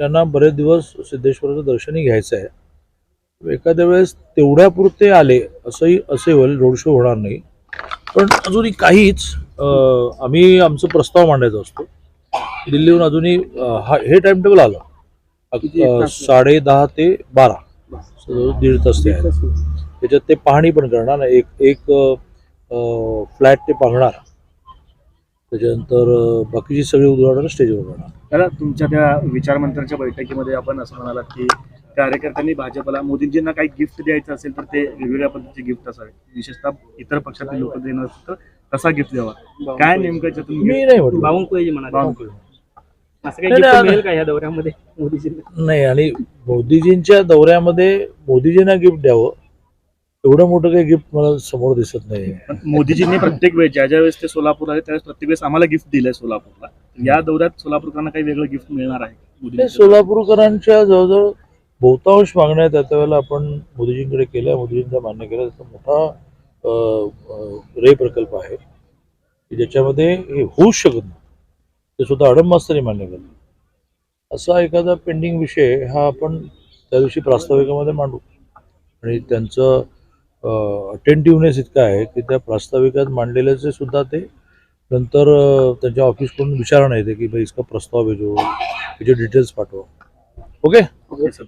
त्यांना बरेच दिवस सिद्धेश्वराचं दर्शनही घ्यायचं आहे. एखाद्या वेळेस तेवढ्यापुरते आले असंही असे होईल रोड शो होणार नाही. पण अजूनही काहीच आम्ही आमचं प्रस्ताव मांडायचा असतो. दिल्लीहून अजूनही हा हे टाइम टेबल आलं? साडे दहा ते बारा. दीड तास ते त्याच्यात ते पाहणी पण करणार एक एक फ्लॅट ते पाहणार. त्याच्यानंतर बाकीची सगळी उदाहरणं स्टेजवर करणार दादा तुमच्या त्या विचारमंत्र्यांच्या बैठकीमध्ये आपण असं म्हणालात की कार्यकर्त्यांनी भाजपला मोदींजींना काही गिफ्ट द्यायचं असेल तर ते वेगवेगळ्या पद्धतीचे गिफ्ट असावे. विशेषतः इतर पक्षातील लोक देणार तर तसा गिफ्ट द्यावा. काय नेमकं मी? नाही म्हटलं. बावनकुळे म्हणाले. बावनकुळे. असं काही gift मिळेल का या दौऱ्यामध्ये मोदीजींना? नाही आणि मोदीजींच्या दौऱ्यामध्ये मोदीजींना गिफ्ट द्यावं एवढं मोठं काही गिफ्ट मला समोर दिसत नाही. पण मोदीजींनी प्रत्येक वेळेस ज्या ज्या वेळेस ते सोलापूर आहे त्यावेळेस प्रत्येक वेळेस आम्हाला गिफ्ट दिलंय सोलापूरला. या दौऱ्यात सोलापूरकरांना काही वेगळं गिफ्ट मिळणार आहे सोलापूरकरांच्या जवळजवळ बहुतांश मागण्या त्या त्यावेळेला आपण मोदीजींकडे केल्या मोदीजींचा मान्य केला त्याचा मोठा अं, अं, रे प्रकल्प आहे. की ज्याच्यामध्ये हे होऊच शकत नाही. ते सुद्धा अडम मास्तरी मान्य करतात. असा एखादा पेंडिंग विषय हा आपण त्या दिवशी प्रास्ताविकामध्ये मांडू. आणि त्यांचं अटेंटिव्हनेस इतका आहे की त्या प्रास्ताविकात मांडलेल्याचे सुद्धा ते नंतर त्यांच्या ऑफिसकडून विचारणा येते की भाई इसका प्रस्ताव भेजो त्याचे डिटेल्स पाठवा. Okay okay sir